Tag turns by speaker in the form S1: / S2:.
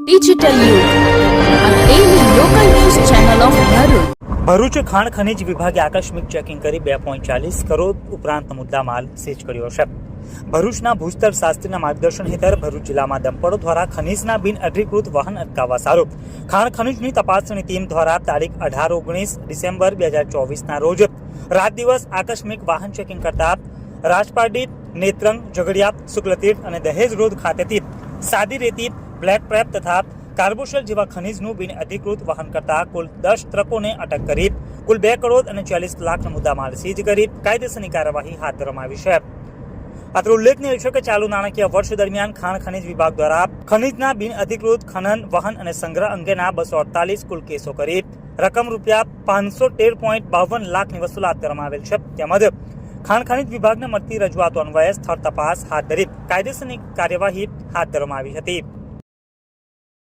S1: Digital યુગ
S2: ભરૂચ ખાણ ખનીજ વિભાગે આકસ્મિક ચેકિંગ કરી બે પોઈન્ટ ચાલીસ કરોડ ઉપરાંત મુદ્દા માલ સીઝ કર્યો છે. ભરૂચના ભૂસ્તર શાસ્ત્રીના માર્ગદર્શન હેઠળ ભરૂચ જિલ્લામાં દંપડો દ્વારા ખનીજના બિન અધિકૃત વાહન અટકાવવા સારું ખાણ ખનીજની તપાસણી ટીમ દ્વારા તારીખ અઢાર ઓગણીસ ડિસેમ્બર બે હજાર ચોવીસના રોજ રાત દિવસ આકસ્મિક વાહન ચેકિંગ કરતા રાજપારડી, નેત્રંગ, ઝઘડિયા, શુક્લતીર્થ અને દહેજ રોડ ખાતેથી સાદી રેતી બ્લેક પ્રેપ તથા કાર્બોશેલ જેવા ખનીજનું બિન અધિકૃત વહન કરતા કુલ દસ ટ્રકોને અટક કરી, કુલ બે કરોડ અને ચાલીસ લાખના મુદ્દામાલ સીઝ કરી, કાયદેસરની કાર્યવાહી હાથ ધરવામાં આવી છે. અત્રે ઉલ્લેખનીય છે કે ચાલુ નાણાકીય વર્ષ દરમિયાન ખાણ ખનિજ વિભાગ દ્વારા ખનીજના બિન અધિકૃત ખનન, વહન અને સંગ્રહ અંગેના બસો અડતાલીસ કુલ કેસો કરી. રકમ રૂપિયા પાંચસો તેર પોઈન્ટ બાવન લાખની વસૂલાત કરવામાં આવેલ છે. તેમજ ખાણ ખનિજ વિભાગને મળતી રજૂઆતો અન્વયે સ્થળ તપાસ હાથ ધરી કાયદેસરની કાર્યવાહી હાથ ધરવામાં આવી હતી.